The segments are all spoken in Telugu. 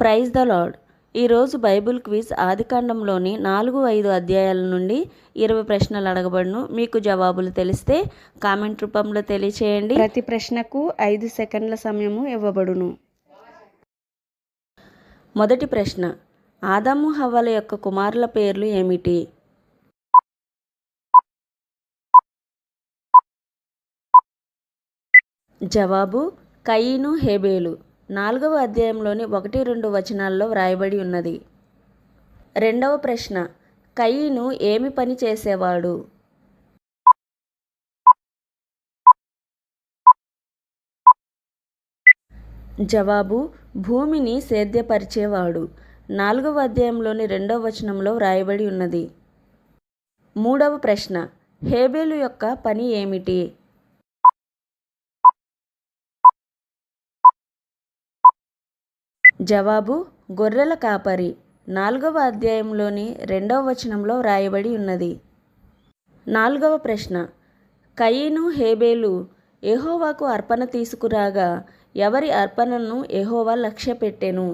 Praise the Lord. ఈరోజు బైబిల్ క్విజ్ ఆదికాండంలోని నాలుగు ఐదు అధ్యాయాల నుండి ఇరవై ప్రశ్నలు అడగబడును. మీకు జవాబులు తెలిస్తే కామెంట్ రూపంలో తెలియచేయండి. ప్రతి ప్రశ్నకు ఐదు సెకండ్ల సమయము ఇవ్వబడును. మొదటి ప్రశ్న ఆదాము హవ్వల యొక్క కుమారుల పేర్లు ఏమిటి? జవాబు కయీను హేబేలు. నాలుగవ అధ్యాయంలోని ఒకటి రెండు వచనాల్లో వ్రాయబడి ఉన్నది. రెండవ ప్రశ్న కయ్యను ఏమి పని చేసేవాడు? జవాబు భూమిని సేద్యపరిచేవాడు. నాలుగవ అధ్యాయంలోని రెండవ వచనంలో వ్రాయబడి ఉన్నది. మూడవ ప్రశ్న హేబేలు యొక్క పని ఏమిటి? జవాబు గొర్రెల కాపరి. నాలుగవ అధ్యాయంలోని రెండవ వచనంలో వ్రాయబడి ఉన్నది. నాలుగవ ప్రశ్న. కయీను హేబేలు ఎహోవాకు అర్పణ తీసుకురాగా ఎవరి అర్పణను ఎహోవా లక్ష్య పెట్టెను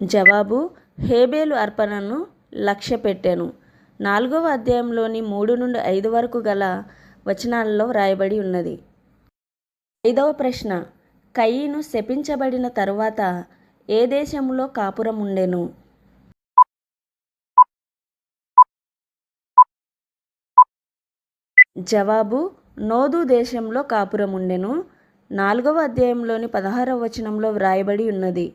జవాబు హేబేలు అర్పణను లక్ష్య పెట్టాను నాలుగవ అధ్యాయంలోని మూడు నుండి ఐదు వరకు గల వచనాలలో వ్రాయబడి ఉన్నది. ఐదవ ప్రశ్న. కయీను శపించబడిన తరువాత ఏ దేశంలో కాపురం ఉండెను? జవాబు నోదు దేశంలో కాపురం ఉండెను. నాలుగవ అధ్యాయంలోని పదహారవ వచనంలో వ్రాయబడి ఉన్నది.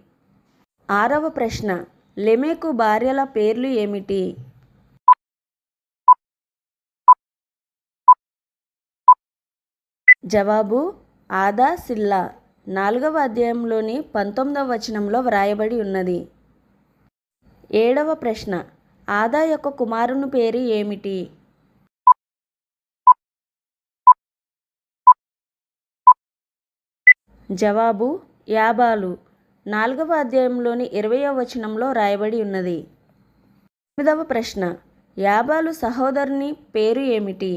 ఆరవ ప్రశ్న. లెమేకు భార్యల పేర్లు ఏమిటి? జవాబు ఆదా సిల్లా నాలుగవ అధ్యాయంలోని పంతొమ్మిదవ వచనంలో వ్రాయబడి ఉన్నది. ఏడవ ప్రశ్న ఆదా యొక్క కుమారుని పేరు ఏమిటి? జవాబు యాబాలు నాలుగవ అధ్యాయంలోని ఇరవయవ వచనంలో రాయబడి ఉన్నది. ఎనిమిదవ ప్రశ్న యాబాలు సహోదరుని పేరు ఏమిటి?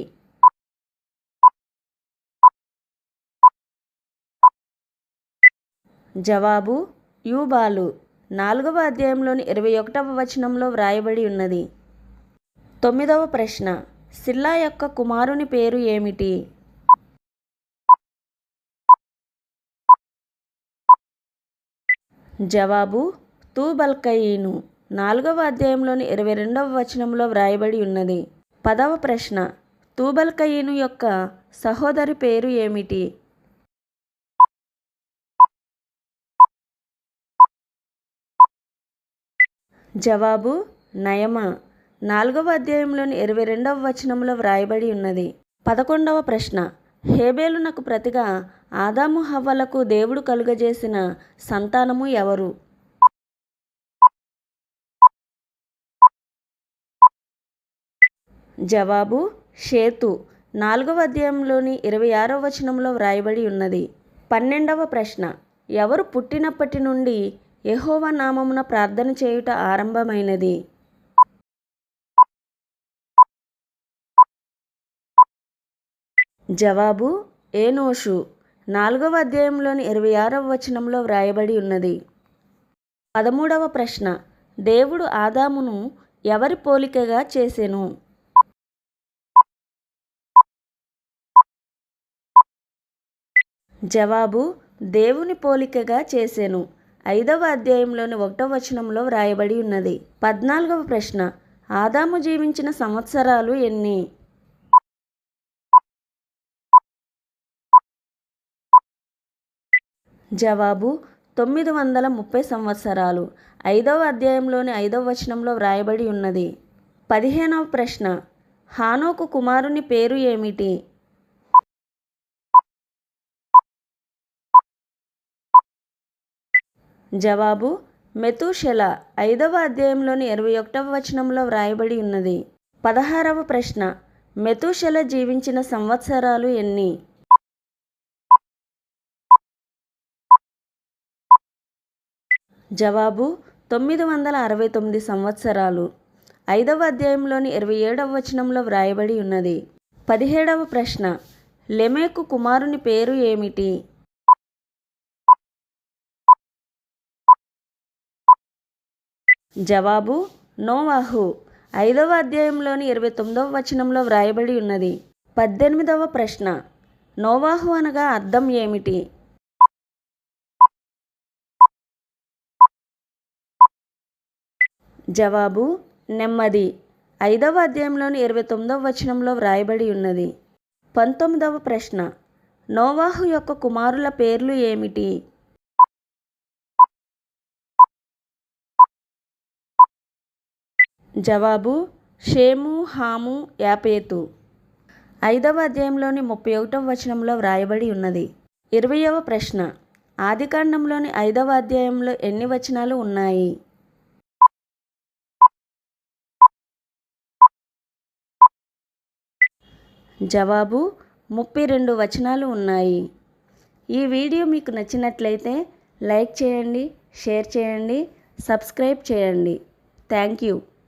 జవాబు యూబాలు. నాలుగవ అధ్యాయంలోని ఇరవై ఒకటవ వచనంలో వ్రాయబడి ఉన్నది. తొమ్మిదవ ప్రశ్న సిల్లా యొక్క కుమారుని పేరు ఏమిటి? జవాబు తూబల్కయీను. నాలుగవ అధ్యాయంలోని ఇరవై రెండవ వచనంలో వ్రాయబడి ఉన్నది. పదవ ప్రశ్న తూబల్కయీను యొక్క సహోదరి పేరు ఏమిటి? జవాబు నయమ. నాలుగవ అధ్యాయంలోని ఇరవై రెండవ వచనంలో వ్రాయబడి ఉన్నది. పదకొండవ ప్రశ్న. హేబేలునకు ప్రతిగా ఆదాము హవ్వలకు దేవుడు కలుగజేసిన సంతానము ఎవరు? జవాబు షేతు. నాలుగవ అధ్యాయంలోని ఇరవై ఆరవ వచనంలో వ్రాయబడి ఉన్నది. పన్నెండవ ప్రశ్న. ఎవరు పుట్టినప్పటి నుండి యెహోవా నామమున ప్రార్థన చేయుట ఆరంభమైనది. జవాబు ఏనోషు నాలుగవ అధ్యాయంలోని ఇరవై ఆరవ వచనంలో వ్రాయబడి ఉన్నది. పదమూడవ ప్రశ్న దేవుడు ఆదామును ఎవరి పోలికగా చేసెను? జవాబు దేవుని పోలికగా చేసెను. ఐదవ అధ్యాయంలోని ఒకటవ వచనంలో వ్రాయబడి ఉన్నది. పద్నాలుగవ ప్రశ్న ఆదాము జీవించిన సంవత్సరాలు ఎన్ని? జవాబు తొమ్మిది వందల ముప్పై సంవత్సరాలు. ఐదవ అధ్యాయంలోని ఐదవ వచనంలో వ్రాయబడి ఉన్నది. పదిహేనవ ప్రశ్న హానోకు కుమారుని పేరు ఏమిటి? జవాబు మెతూషెల ఐదవ అధ్యాయంలోని ఇరవై ఒకటవ వచనంలో వ్రాయబడి ఉన్నది. పదహారవ ప్రశ్న మెతూషెల జీవించిన సంవత్సరాలు ఎన్ని? జవాబు తొమ్మిది వందల అరవై తొమ్మిది సంవత్సరాలు. ఐదవ అధ్యాయంలోని ఇరవై ఏడవ వచనంలో వ్రాయబడి ఉన్నది. పదిహేడవ ప్రశ్న లెమేకు కుమారుని పేరు ఏమిటి? జవాబు నోవాహు. ఐదవ అధ్యాయంలోని ఇరవై తొమ్మిదవ వచనంలో వ్రాయబడి ఉన్నది. పద్దెనిమిదవ ప్రశ్న. నోవాహు అనగా అర్థం ఏమిటి? జవాబు నెమ్మది. ఐదవ అధ్యాయంలోని ఇరవై తొమ్మిదవ వచనంలో వ్రాయబడి ఉన్నది. పంతొమ్మిదవ ప్రశ్న. నోవాహు యొక్క కుమారుల పేర్లు ఏమిటి? జవాబు షేము హాము యాపేతు. ఐదవ అధ్యాయంలోని ముప్పై ఒకటవ వచనంలో వ్రాయబడి ఉన్నది. ఇరవయవ ప్రశ్న ఆదికాండంలోని ఐదవ అధ్యాయంలో ఎన్ని వచనాలు ఉన్నాయి? జవాబు ముప్పై రెండు వచనాలు ఉన్నాయి. ఈ వీడియో మీకు నచ్చినట్లయితే లైక్ చేయండి షేర్ చేయండి సబ్స్క్రైబ్ చేయండి. Thank you.